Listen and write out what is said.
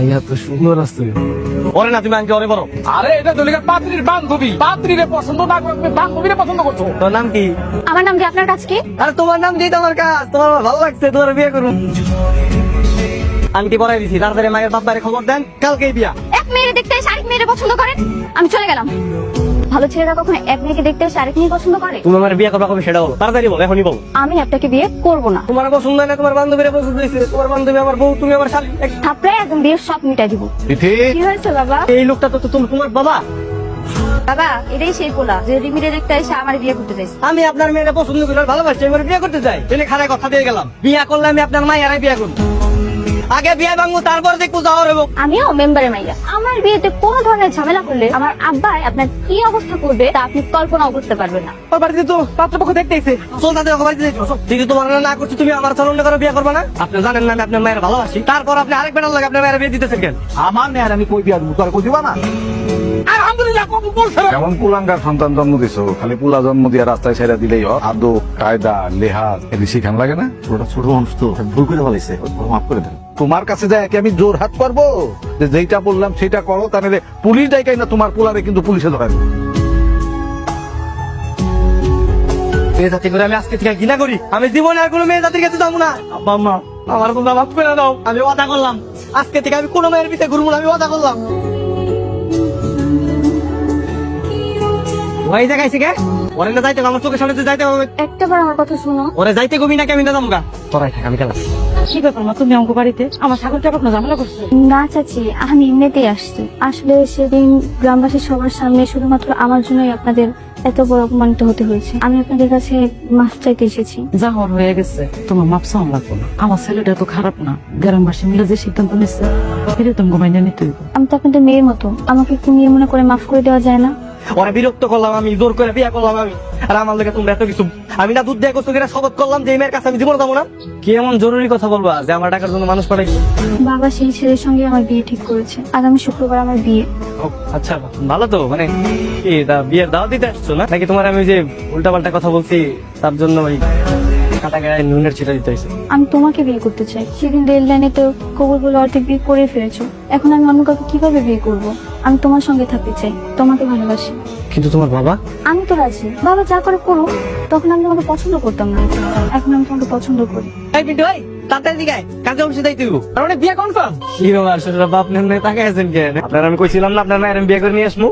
মাইয়া তো সুন্দর আছে। ওরে না তুমি আনকে ওরে বলো আরে এটা দলিকার পাত্রীর বান্ধবী। পাত্রীরে পছন্দ না করে বান্ধবীরে পছন্দ করছ। তোর নাম কি? আমার নাম কি? আপনার কাছে কি? আরে তোমার নাম দিয়ে তোমার কাজ। তোমার আমার ভালো লাগছে তোমার বিয়ে করুন আন্টি পড়াই দিছি? তাড়াতাড়ি মায়ের বাপ্পারে খবর দেন। কালকেই বিয়া। এক মেয়েরে দেখতে আরেক মেয়েরে পছন্দ করেন? আমি চলে গেলাম। ভালো ছেলেরা কখনো এক মেয়েকে দেখতে এসে আরেক মেয়ে পছন্দ করে? তুমি আমার বিয়ে করবা কবে সেটা বলো। তাড়াতাড়ি বলো এখনই বলো। আমি আপনাকে বিয়ে করব না। তোমার পছন্দ হয় না তোমার বান্ধবীরা পছন্দ হয়েছে। তোমার বান্ধবী আমার বউ তুমি আমার শালি। এক- থাপড়ে একদম বিয়ের সব মিটাই দিব। তিথি। কি হয়েছে বাবা? এই লোকটা তো তো তুমি- তোমার বাবা? বাবা এটাই সেই পোলা যে রিমিরে দেখতে এসে আমার বিয়ে করতে চাইছে। আমি আপনার মেয়েটা পছন্দ করি আর ভালোবাসি এবার বিয়ে করতে চাই। এনে খারাপ কথা দিয়ে গেলাম। বিয়ে করলে আমি আপনার মায়েরাই বিয়ে করব। আগে বিয়ে ভাঙবো তারপর দেখব যাওয়ার এবং আমিও মেম্বারের মাইয়া। আমার বিয়েতে কোনো ধরনের ঝামেলা করলে আমার আব্বা আপনার কি অবস্থা করবে তা আপনি কল্পনাও করতে পারবেন না। ওর বাড়িতে তো পাত্রপক্ষ দেখতে এসে চল তাদের ওকে বাড়িতে দেখো তোমার না করছ তুমি আমার কারও বিয়ে করবে না? আপনি জানেন না আমি আপনার মায়ের ভালোবাসি। তারপর আপনি আরেক বেটার লাগে আপনার মায়ের বিয়ে দিতেছেন কেন? আমার মেয়ের আমি কই বিয়া দিব তোর কই দিবা না? আলহামদুলিল্লাহ কবুল কেমন কুলাঙ্গার সন্তান জন্ম দিছো খালি পুলা জন্ম দিয়া রাস্তায় ছেড়ে দিলেই হয়। আদো কায়দা লেহাজ এদি শিখান লাগে না? ওটা ছোট মানুষ তো ভুল করে মাফ করে দেন। তোমার কাছে যায় কি আমি জোর হাত করব? যে যেইটা বললাম সেটা করো, তাহলে পুলিশ ডাইকাই না তোমার পোলারে কিন্তু পুলিশে ধরে না। মেয়ে জাতি করে আমি আজকে থেকে ঘৃণা করি। আমি জীবনে আর কোনো মেয়ে জাতির কাছে যাব না। আব্বা আমার তোমরা মাফ করে দাও। আমি ওয়াদা করলাম। আজকে থেকে আমি কোনো মেয়ের পিছিয়ে ঘুরবো আমি ওয়াদা করলাম। ওই দেখাইছে কে? ওরে না যাইতে আমার চোখের সামনে যাইতে হবে। একটা বার আমার কথা শুনো। ওরে যাইতে কবি নাকি আমি না যাব গা? তোরাই থাক আমি গেলাম। কি ব্যাপার মা তুমি অঙ্ক বাড়িতে? আমার ছাগলটা আপনার ঝামেলা করছে? না চাচি আমি এমনিতেই আসছি। আসলে সেদিন গ্রামবাসী সবার সামনে শুধুমাত্র আমার জন্যই আপনাদের এত বড় অপমানিত হতে হয়েছে। আমি আপনাদের কাছে মাফ চাইতে এসেছি। যা হওয়ার হয়ে গেছে তোমার মাপ চাওয়া লাগবো না। আমার ছেলেটা তো খারাপ না। গ্রামবাসী মিলে যে সিদ্ধান্ত নিচ্ছে ফিরে তুমি ঘুমাই নিতে আমি তো আপনাদের মেয়ের মতো। আমাকে একটু মেয়ের মনে করে মাফ করে দেওয়া যায় না? ওরে বিরক্ত করলাম আমি জোর করে বিয়ে করলাম আমি। আর আমার লোকে তোমরা এত কিছু আমি না দুধ দিয়ে কষ্ট করে শপথ করলাম যে মেয়ের কাছে আমি জীবন যাব না। কি এমন জরুরি কথা বলবা যে আমার টাকার জন্য মানুষ পাঠাই বাবা সেই ছেলের সঙ্গে আমার বিয়ে ঠিক করেছে। আগামী শুক্রবার আমার বিয়ে। আচ্ছা ভালো তো মানে কি তা বিয়ের দাওয়াত দিতে আসছো না? নাকি তোমার আমি যে উল্টা পাল্টা কথা বলছি তার জন্য ওই আমি তোমাকে বিয়ে করতে চাই। সেদিন রেল লাইনে তো কবুল বলে অর্ধেক বিয়ে করে ফেলেছো। এখন আমি অন্য কাউকে কীভাবে বিয়ে করব? আমি তোমার সঙ্গে থাকতে চাই তোমাকে ভালোবাসি। কিন্তু তোমার বাবা? আমি তো রাজি। বাবা যা করে করো তখন আমি তোমাকে পছন্দ করতাম না। এখন আমি তোমাকে পছন্দ করি। এই বিন্দু ভাই তাড়াতাড়ি দিকে কাজে অংশ দেই তুই আর মানে বিয়ে কনফার্ম? কি ব্যাপার শ্বশুর বাপ নেন তাকে আছেন কেন? আপনার আমি কইছিলাম না আপনার মায়ের আমি বিয়ে করে নিয়ে আসমু